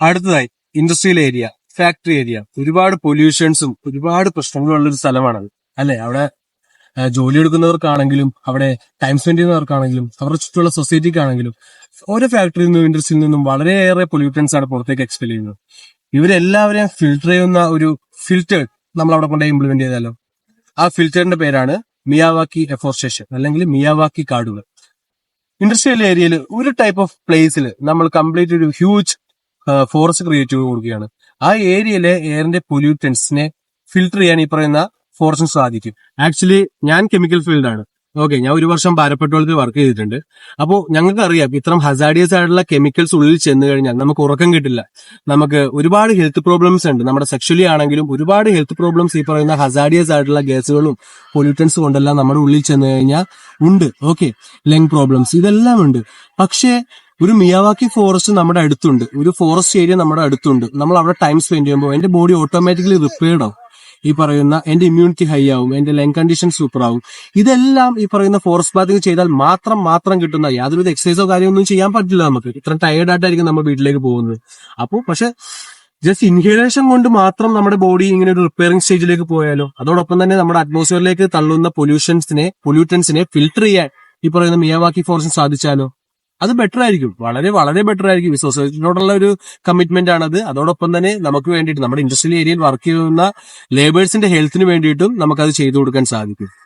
അടുത്തതായി industrial area factory area ഒരുപാട് പൊല്യൂഷൻസും ഒരുപാട് പ്രശ്നങ്ങളുള്ള ഒരു സ്ഥലമാണത്. അല്ലെ? അവിടെ ജോലി എടുക്കുന്നവർക്കാണെങ്കിലും അവിടെ ടൈം സ്പെൻഡ് ചെയ്യുന്നവർക്കാണെങ്കിലും അവരുടെ ചുറ്റുമുള്ള സൊസൈറ്റിക്കാണെങ്കിലും ഓരോ ഫാക്ടറിയിൽ നിന്നും ഇൻഡസ്ട്രിയിൽ നിന്നും വളരെയേറെ പൊല്യൂട്ടൻസ് ആണ് പുറത്തേക്ക് എക്സ്പെൽ ചെയ്യുന്നത്. ഇവരെല്ലാവരെയും ഫിൽട്ടർ ചെയ്യുന്ന ഒരു ഫിൽറ്റർ നമ്മൾ അവിടെ കൊണ്ട് ഇംപ്ലിമെന്റ് ചെയ്താലോ? ആ ഫിൽറ്ററിന്റെ പേരാണ് മിയാവാക്കി എഫോർസ്റ്റേഷൻ അല്ലെങ്കിൽ മിയാവാക്കി കാടുകൾ. ഇൻഡസ്ട്രിയൽ ഏരിയയിൽ ഒരു ടൈപ്പ് ഓഫ് പ്ലേസിൽ നമ്മൾ കംപ്ലീറ്റ് ഒരു ഹ്യൂജ് ഫോറസ്റ്റ് ക്രിയേറ്റ് ചെയ്ത് കൊടുക്കുകയാണ്. ആ ഏരിയയിലെ എയറിന്റെ പൊല്യൂട്ടൻസിനെ ഫിൽട്ടർ ചെയ്യാൻ ഈ പറയുന്ന ഫോറസ്റ്റിന് സാധിക്കും. ആക്ച്വലി ഞാൻ കെമിക്കൽ ഫീൽഡാണ് ഓക്കെ ഞാൻ ഒരു വർഷം ഭാരപ്പെട്ടോളത്തിൽ വർക്ക് ചെയ്തിട്ടുണ്ട്. അപ്പോൾ ഞങ്ങൾക്ക് അറിയാം ഇത്തരം ഹസാഡിയസ് ആയിട്ടുള്ള കെമിക്കൽസ് ഉള്ളിൽ ചെന്ന് കഴിഞ്ഞാൽ നമുക്ക് ഉറക്കം കിട്ടില്ല. നമുക്ക് ഒരുപാട് ഹെൽത്ത് പ്രോബ്ലംസ് ഉണ്ട്. നമ്മുടെ സെക്ഷലി ആണെങ്കിലും ഒരുപാട് ഹെൽത്ത് പ്രോബ്ലംസ് ഈ പറയുന്ന ഹസാഡിയസ് ആയിട്ടുള്ള ഗ്യാസുകളും പൊല്യൂട്ടൻസ് കൊണ്ടെല്ലാം നമ്മുടെ ഉള്ളിൽ ചെന്ന് കഴിഞ്ഞാൽ ഉണ്ട്. ഓക്കെ ലങ് പ്രോബ്ലംസ് ഇതെല്ലാം ഉണ്ട്. പക്ഷേ ഒരു മിയാവാക്കി ഫോറസ്റ്റ് നമ്മുടെ അടുത്തുണ്ട്. ഒരു ഫോറസ്റ്റ് ഏരിയ നമ്മുടെ അടുത്തുണ്ട്. നമ്മൾ അവിടെ ടൈം സ്പെൻഡ് ചെയ്യുമ്പോൾ എന്റെ ബോഡി ഓട്ടോമാറ്റിക്കലി റിപ്പയർഡ് ആവും. ഈ പറയുന്ന എന്റെ ഇമ്മ്യൂണിറ്റി ഹൈ ആവും എന്റെ ലങ് കണ്ടീഷൻ സൂപ്പർ ആവും. ഇതെല്ലാം ഈ പറയുന്ന ഫോറസ്റ്റ് ബാത്തിങ് ചെയ്താൽ മാത്രം മാത്രം കിട്ടുന്ന യാതൊരുവിധ എക്സസൈസോ കാര്യമൊന്നും ചെയ്യാൻ പറ്റില്ല നമുക്ക്. ഇത്ര ടയർഡ് ആയിട്ടായിരിക്കും നമ്മൾ വീട്ടിലേക്ക് പോകുന്നത്. അപ്പോൾ പക്ഷെ ജസ്റ്റ് ഇൻഹേലേഷൻ കൊണ്ട് മാത്രം നമ്മുടെ ബോഡി ഇങ്ങനെ ഒരു റിപ്പയറിംഗ് സ്റ്റേജിലേക്ക് പോയാലോ അതോടൊപ്പം തന്നെ നമ്മുടെ അറ്റ്മോസ്ഫിയറിലേക്ക് തള്ളുന്ന പൊല്യൂഷൻസിനെ പൊല്യൂട്ടൻസിനെ ഫിൽട്ടർ ചെയ്യാൻ ഈ പറയുന്ന മിയാവാക്കി ഫോറസ്റ്റ് സാധിച്ചാലോ? അത് ബെറ്റർ ആയിരിക്കും. വളരെ വളരെ ബെറ്റർ ആയിരിക്കും. ഈ സൊസൈറ്റിനോടുള്ള ഒരു കമ്മിറ്റ്മെന്റ് ആണത്. അതോടൊപ്പം തന്നെ നമുക്ക് വേണ്ടിയിട്ട് നമ്മുടെ ഇൻഡസ്ട്രിയൽ ഏരിയയിൽ വർക്ക് ചെയ്യുന്ന ലേബേഴ്സിന്റെ ഹെൽത്തിന് വേണ്ടിയിട്ടും നമുക്കത് ചെയ്തു കൊടുക്കാൻ സാധിക്കും.